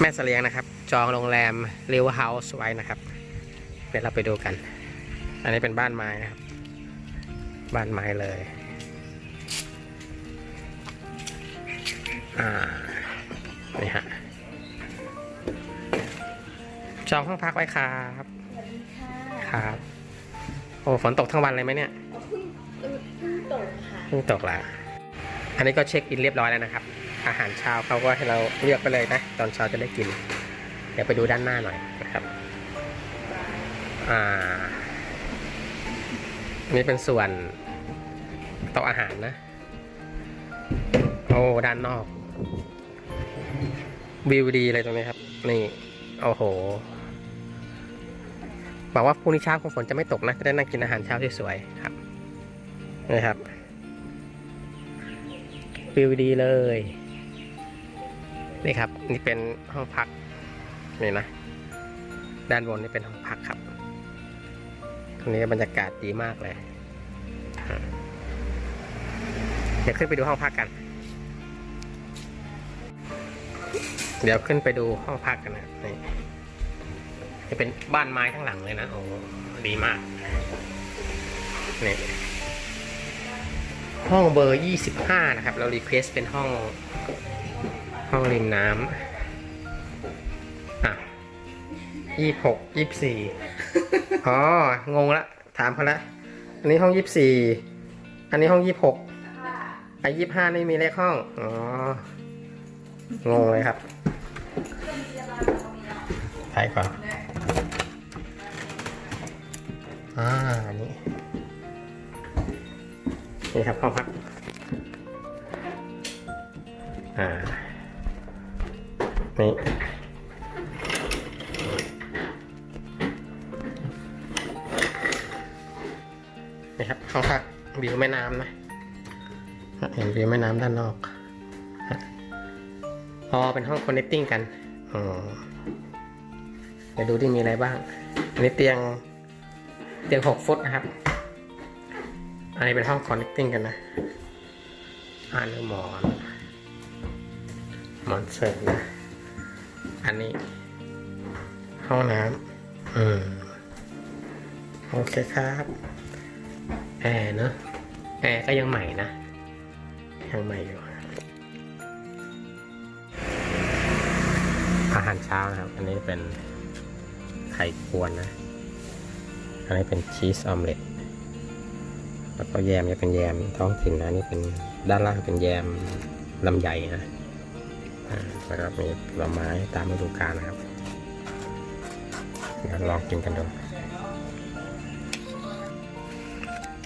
แม่เสลียงนะครับ จองโรงแรมเรเวอร์เฮาส์ไว้นะครับเดี๋ยวเราไปดูกัน อันนี้เป็นบ้านไม้นะครับ บ้านไม้เลยอ่านี่ฮะจองห้องพักไว้ครับสวัสดีค่ะครับโอ้ฝนตกทั้งวันเลยไหมเนี่ยเอาเพิ่งเออเพิ่งตกค่ะเพิ่งตกละอันนี้ก็เช็คอินเรียบร้อยแล้วนะครับ อาหารเช้าเขาก็ให้เราเลือกไปเลยนะ ตอนเช้าจะได้กิน เดี๋ยวไปดูด้านหน้าหน่อยนะครับ อ่าอันนี้เป็นส่วนโต๊ะอาหารนะ โอ้ด้านนอกวิวดีเลยตรงนี้ครับ นี่โอ้โหบอกว่าพรุ่งนี้เช้าคงฝนจะไม่ตกนะจะได้นั่งกินอาหารเช้าที่สวยๆครับนี่ครับวิวดีเลย นี่ครับ นี่เป็นห้องพักนี่นะ ด้านบนนี่เป็นห้องพักครับ ตรงนี้บรรยากาศดีมากเลยเดี๋ยวขึ้นไปดูห้องพักกัน เดี๋ยวขึ้นไปดูห้องพักกันนะนี่จะเป็นบ้านไม้ทั้งหลังเลยนะโอ้ดีมากนี่ห้องเบอร์ 25 นะครับ เรารีเควสเป็นห้อง ห้องริมน้ำอะ26 24อ๋องงละถามเขาละอันนี้ห้อง24อันนี้ห้อง26ไอ้25นี่มีเลขห้อง อ๋องงเลยครับไปก่อนอ่าอันนี้นี่ครับห้องพักอ่า นี่นี่ครับห้องพักวิวแม่น้ำนะเห็นวิวแม่น้ำด้านนอกอ๋อเป็นห้อง connecting กันอ๋อเดี๋ยวดูที่มีอะไรบ้าง อันนี้เตียงเตียงหกฟุตนะครับ อันนี้เป็นห้อง connecting กันนะอ่านหมอนหมอนเสริมนะ อันนี้ ห้องน้ำอืมโอเคครับแอร์เนอะแอร์ก็ยังใหม่นะยังใหม่อยู่อาหารเช้านะครับ อันนี้เป็นไข่กวนนะ อันนี้เป็นชีสออมเล็ต แล้วก็แยมจะเป็นแยมท้องถิ่นนะนี่เป็นด้านล่างเป็นแยมลำไยนะอ่า แล้วก็มีผลไม้ตามฤดูกาลนะครับเดี๋ยวลองกินกันดู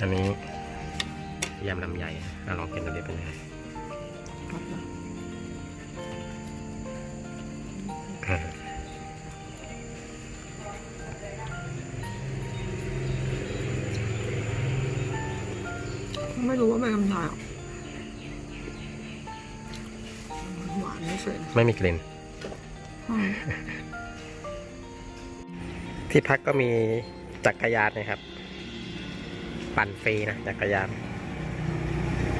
อันนี้ยำลำไยอะลองกินดูดิเป็นยังไงไม่รู้ว่าใบกำไยอะหวา เฉยไม่มีกลิ่นอืมที่พักก็มีจักรยานนะครับ ปั่นฟรีนะจักรยาน